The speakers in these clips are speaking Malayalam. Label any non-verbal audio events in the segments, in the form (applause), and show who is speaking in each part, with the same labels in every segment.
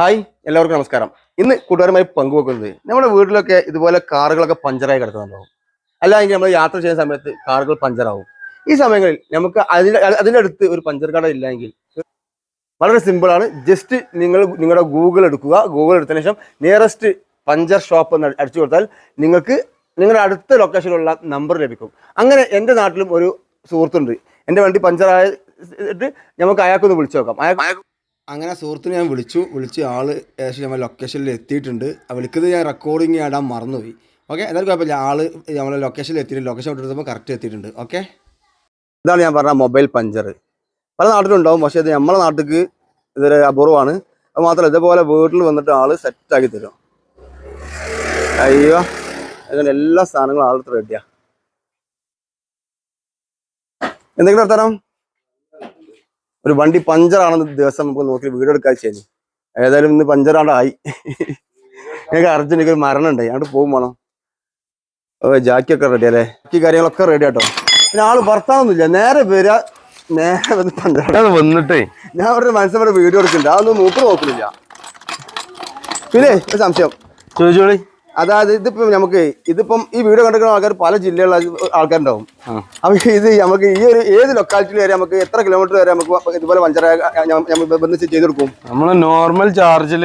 Speaker 1: ഹായ് എല്ലാവർക്കും നമസ്കാരം. ഇന്ന് കൂട്ടുകാരുമായി പങ്കുവെക്കുന്നത് നമ്മുടെ വീട്ടിലൊക്കെ ഇതുപോലെ കാറുകളൊക്കെ പഞ്ചറായി കിടക്കുന്നുണ്ടാവും. അല്ലെങ്കിൽ നമ്മൾ യാത്ര ചെയ്യുന്ന സമയത്ത് കാറുകൾ പഞ്ചറാവും. ഈ സമയങ്ങളിൽ നമുക്ക് അതിന്റെ അതിന്റെ അടുത്ത് ഒരു പഞ്ചർ കട ഇല്ലെങ്കിൽ വളരെ സിമ്പിളാണ് ജസ്റ്റ് നിങ്ങൾ നിങ്ങളുടെ ഗൂഗിൾ എടുക്കുക. ഗൂഗിൾ എടുത്തതിന് ശേഷം നിയറസ്റ്റ് പഞ്ചർ ഷോപ്പ് എന്ന് അടിച്ചു കൊടുത്താൽ നിങ്ങൾക്ക് നിങ്ങളുടെ അടുത്ത ലൊക്കേഷനിലുള്ള നമ്പർ ലഭിക്കും. അങ്ങനെ എന്റെ നാട്ടിലും ഒരു സുഹൃത്തുണ്ട്. എന്റെ വണ്ടി പഞ്ചറായിട്ട് നമുക്ക് അയാൾക്കൊന്ന് വിളിച്ചു നോക്കാം. അയാൾക്ക് അങ്ങനെ സുഹൃത്തിനെ ഞാൻ വിളിച്ചു. വിളിച്ച് ആൾ ഏകദേശം നമ്മുടെ ലൊക്കേഷനിൽ എത്തിയിട്ടുണ്ട്. വിളിക്കുന്നത് ഞാൻ റെക്കോർഡിങ് ഇടാൻ മറന്നുപോയി. ഓക്കെ എന്തായാലും കുഴപ്പമില്ല. ആൾ നമ്മളെ ലൊക്കേഷനിൽ എത്തിയിട്ടുണ്ട്. ലൊക്കേഷൻ എടുത്തപ്പോൾ കറക്റ്റ് എത്തിയിട്ടുണ്ട്. ഓക്കെ ഇതാണ് ഞാൻ പറഞ്ഞ മൊബൈൽ പഞ്ചർ പല നാട്ടിലുണ്ടാവും. പക്ഷേ ഇത് നമ്മളെ നാട്ടിലേക്ക് ഇതൊരു അപൂർവമാണ്. അത് മാത്രമല്ല ഇതേപോലെ വീട്ടിൽ വന്നിട്ട് ആൾ സെറ്റാക്കി തരും. അയ്യോ. അങ്ങനെ എല്ലാ സാധനങ്ങളും ആൾ റെഡിയാണ് എന്തെങ്കിലും വർത്തമാനം ഒരു വണ്ടി പഞ്ചറാണെന്ന് ദിവസം നമുക്ക് നോക്കി വീഡിയോ എടുക്കാൻ ശരി. ഏതായാലും ഇന്ന് പഞ്ചറാണ്ടായി ഞങ്ങൾക്ക് അർജന്റ് ഒരു മരണം ഉണ്ടായി അങ്ങോട്ട് പോകും വേണം. ഓ ജാക്കിയൊക്കെ റെഡി അല്ലേ? ബാക്കി കാര്യങ്ങളൊക്കെ റെഡി ആട്ടോ. പിന്നെ ആൾ ഭർത്താവൊന്നുമില്ല നേരെ വരിക നേരെ വന്ന് പഞ്ചർ
Speaker 2: അത് വന്നിട്ടേ.
Speaker 1: ഞാൻ അവരുടെ മനസ്സിലൂടെ വീഡിയോ എടുക്കുന്നുണ്ട്. അതൊന്നും മൂപ്പർ നോക്കുന്നില്ല. പിന്നെ സംശയം.
Speaker 2: ചോദിച്ചോളി.
Speaker 1: അതായത് ഇതിപ്പം നമുക്ക് ഇതിപ്പം ഈ വീഡിയോ കണ്ടിരിക്കുന്ന ആൾക്കാർ പല ജില്ലയിലുള്ള ആൾക്കാരുണ്ടാവും. അപ്പൊ ഇത് നമുക്ക് ഈ ഒരു ഏത് ലൊക്കാലിറ്റിയിൽ വരെ നമുക്ക് എത്ര കിലോമീറ്റർ വരെ നമുക്ക് ഇതുപോലെ പഞ്ചറായ ബന്ധിച്ച് ചെയ്ത് കൊടുക്കും?
Speaker 2: നമ്മൾ നോർമൽ ചാർജിൽ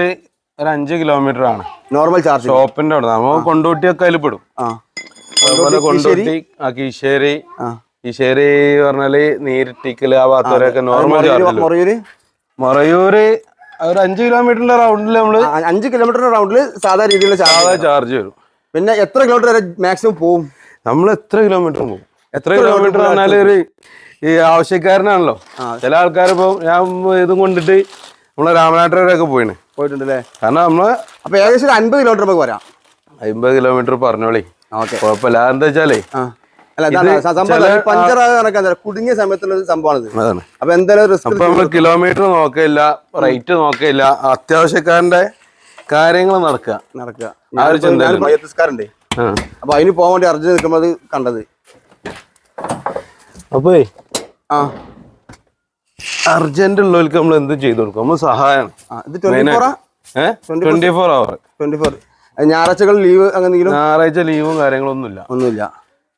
Speaker 2: ഒരു അഞ്ച് കിലോമീറ്റർ ആണ്.
Speaker 1: നോർമൽ ചാർജ്
Speaker 2: ഷോപ്പിന്റെ അവിടെ നമ്മൾ കൊണ്ടോട്ടിയൊക്കെ അതിൽ പെടും. അതുപോലെ
Speaker 1: കൊണ്ടോട്ടി,
Speaker 2: കീശ്ശേരി പറഞ്ഞാൽ നീരിട്ടിക്കൽ ആ ഭാഗത്തവരൊക്കെ നോർമൽ ചാർജിൽ
Speaker 1: മൊറയൂര്?
Speaker 2: മറയൂര് ഒരു അഞ്ച് കിലോമീറ്ററിന്റെ റൗണ്ടിൽ
Speaker 1: നമ്മൾ അഞ്ച് കിലോമീറ്ററിന്റെ റൗണ്ടിൽ സാധാ രീതിയിലുള്ള
Speaker 2: സാധാ
Speaker 1: ചാർജ്
Speaker 2: വരും.
Speaker 1: പിന്നെ എത്ര കിലോമീറ്റർ വരെ മാക്സിമം പോവും?
Speaker 2: നമ്മൾ എത്ര കിലോമീറ്റർ പോകും എത്ര കിലോമീറ്റർ പറഞ്ഞാൽ ഒരു ഈ ആവശ്യക്കാരനാണല്ലോ. ചില ആൾക്കാർ ഇപ്പൊ ഞാൻ ഇതും കൊണ്ടിട്ട് നമ്മളെ രാമനാട്ടുകാരൊക്കെ പോയിന്.
Speaker 1: പോയിട്ടുണ്ട് അല്ലേ
Speaker 2: കാരണം നമ്മൾ
Speaker 1: അപ്പൊ ഏകദേശം ഒരു അൻപത് കിലോമീറ്റർ നമുക്ക് വരാം.
Speaker 2: അമ്പത് കിലോമീറ്റർ പറഞ്ഞോളി. കുഴപ്പമില്ല. എന്താ വെച്ചാലേ
Speaker 1: കുടുങ്ങിയ സമയത്തുള്ള ഒരു സംഭവമാണ് അപ്പൊ എന്തായാലും
Speaker 2: കിലോമീറ്റർ നോക്കില്ല റേറ്റ് നോക്കില്ല അത്യാവശ്യക്കാരന്റെ കാര്യങ്ങൾ നടക്കുക.
Speaker 1: നടക്കുക.
Speaker 2: ആ ഒരു ആ.
Speaker 1: അപ്പൊ അതിന് പോകാൻ വേണ്ടി അർജുൻ നിൽക്കുമ്പോൾ കണ്ടത്.
Speaker 2: അപ്പേ
Speaker 1: ആ.
Speaker 2: അർജന്റ് ഉള്ളവർക്ക് നമ്മൾ എന്ത് ചെയ്തു കൊടുക്കും? നമ്മൾ
Speaker 1: സഹായം twenty
Speaker 2: four hours
Speaker 1: twenty four ഞായറാഴ്ചകൾ leave അങ്ങനെ
Speaker 2: ഞായറാഴ്ച ലീവും കാര്യങ്ങളൊന്നുമില്ല.
Speaker 1: ഒന്നുമില്ല.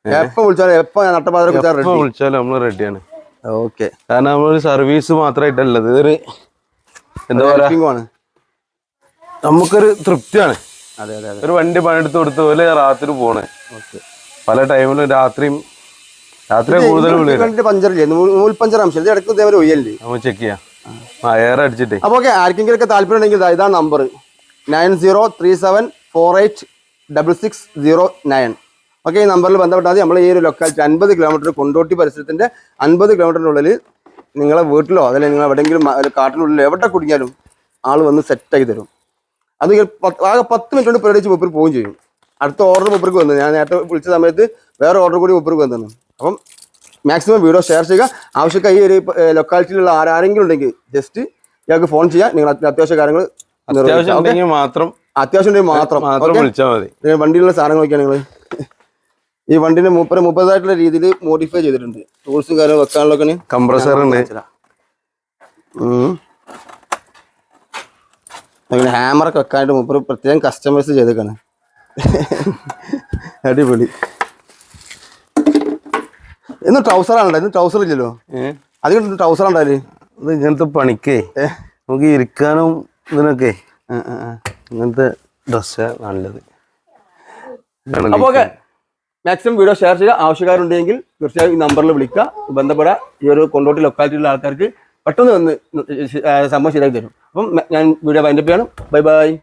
Speaker 1: എപ്പോ വിളിച്ചാലും എപ്പോ നട്ടപ്പാതിര
Speaker 2: വിളിച്ചാലും നമ്മൾ റെഡിയാണ്
Speaker 1: ഓക്കെ.
Speaker 2: കാരണം നമ്മളൊരു സർവീസ് മാത്രമായിട്ടല്ല ഇതൊരു എന്താ പറയാ?
Speaker 1: ആണ്.
Speaker 2: നമുക്കൊരു തൃപ്തിയാണ്.
Speaker 1: അതെ അതെ
Speaker 2: ഒരു വണ്ടി പണിയെടുത്ത് കൊടുത്ത പോലെ രാത്രി പോണേ.
Speaker 1: ഓക്കെ.
Speaker 2: പല ടൈമിലും രാത്രിയും രാത്രി കൂടുതൽ
Speaker 1: പഞ്ചറില്ലേ? നൂൽ പഞ്ചർ അംശം ഇടയ്ക്ക് ഇതേപോലെ ഒയ്യല്ലേ
Speaker 2: നമ്മൾ ചെക്ക് ചെയ്യാം. ആ എയർ അടിച്ചിട്ടേ.
Speaker 1: അപ്പൊ ഓക്കെ ആർക്കെങ്കിലും ഒക്കെ താല്പര്യം ഉണ്ടെങ്കിൽ ഇതാ- number nine zero three seven four eight double six zero nine. Okay ഈ നമ്പറിൽ ബന്ധപ്പെട്ടാൽ മതി. നമ്മൾ ഈ ഒരു ലൊക്കാലിറ്റി അൻപത് കിലോമീറ്റർ കൊണ്ടോട്ടി പരിസരത്തിന്റെ അൻപത് കിലോമീറ്ററിനുള്ളിൽ നിങ്ങളെ വീട്ടിലോ അതല്ലെങ്കിൽ നിങ്ങൾ എവിടെയെങ്കിലും ഒരു കാട്ടിനുള്ളിൽ എവിടെ കുടുങ്ങിയാലും ആൾ വന്ന് സെറ്റാക്കി തരും. അത് ആകെ പത്ത് മിനിറ്റ് കൊണ്ട് പേടിച്ച് മുപ്പർ പോവുകയും ചെയ്യും. അടുത്ത ഓർഡർ മുപ്പർക്ക് വന്നു ഞാൻ നേരത്തെ വിളിച്ച സമയത്ത് വേറെ ഓർഡർ കൂടി മുപ്പർക്ക് വന്നു അപ്പം മാക്സിമം വീഡിയോ ഷെയർ ചെയ്യുക. ആവശ്യക്കാർ ഈ ഒരു ലൊക്കാലിറ്റിയിലുള്ള ആരെങ്കിലും ഉണ്ടെങ്കിൽ ജസ്റ്റ് ഇയാൾക്ക് ഫോൺ ചെയ്യാം. നിങ്ങൾ അത്യ- അത്യാവശ്യ കാര്യങ്ങൾ
Speaker 2: അത്യാവശ്യം മാത്രം
Speaker 1: അത്യാവശ്യം മാത്രം. വണ്ടിയിലുള്ള സാധനങ്ങളൊക്കെയാണ് നിങ്ങൾ ഈ വണ്ടിന് മുപ്പത് മുപ്പതായിട്ടുള്ള രീതിയിൽ മോഡിഫൈ ചെയ്തിട്ടുണ്ട്. ടൂൾസും കാര്യങ്ങളും വെക്കാനുള്ള
Speaker 2: കംപ്രസർ ഉണ്ട്.
Speaker 1: അങ്ങനെ ഹാമറൊക്കെ വെക്കാനായിട്ട് മുപ്പത് പ്രത്യേകം കസ്റ്റമൈസ് ചെയ്തേക്കാണ്. (laughs) അടിപൊളി. ഇന്ന് ട്രൗസർ ആണല്ലോ ഇന്ന് ട്രൗസർ ഇല്ലല്ലോ? അധികം ട്രൗസർ ഉണ്ടായാൽ
Speaker 2: ഇത് ഇങ്ങനത്തെ പണിക്കേ നമുക്ക് ഇരിക്കാനും ഇതിനൊക്കെ. ഇങ്ങനത്തെ ഡ്രസ്സാണ് നല്ലത്.
Speaker 1: അപ്പോൾ മാക്സിമം വീഡിയോ ഷെയർ ചെയ്യുക ആവശ്യക്കാരുണ്ടെങ്കിൽ തീർച്ചയായും ഈ നമ്പറിൽ വിളിക്കുക. ബന്ധപ്പെടുക ഈ ഒരു കൊണ്ടോട്ടി ലൊക്കാലിറ്റിയിലുള്ള ആൾക്കാർക്ക് പെട്ടെന്ന് വന്ന് സംഭവം ശരിയാക്കി തരും. അപ്പം ഞാൻ വീഡിയോ വൈൻഡപ്പ് ചെയ്യണം. Bye bye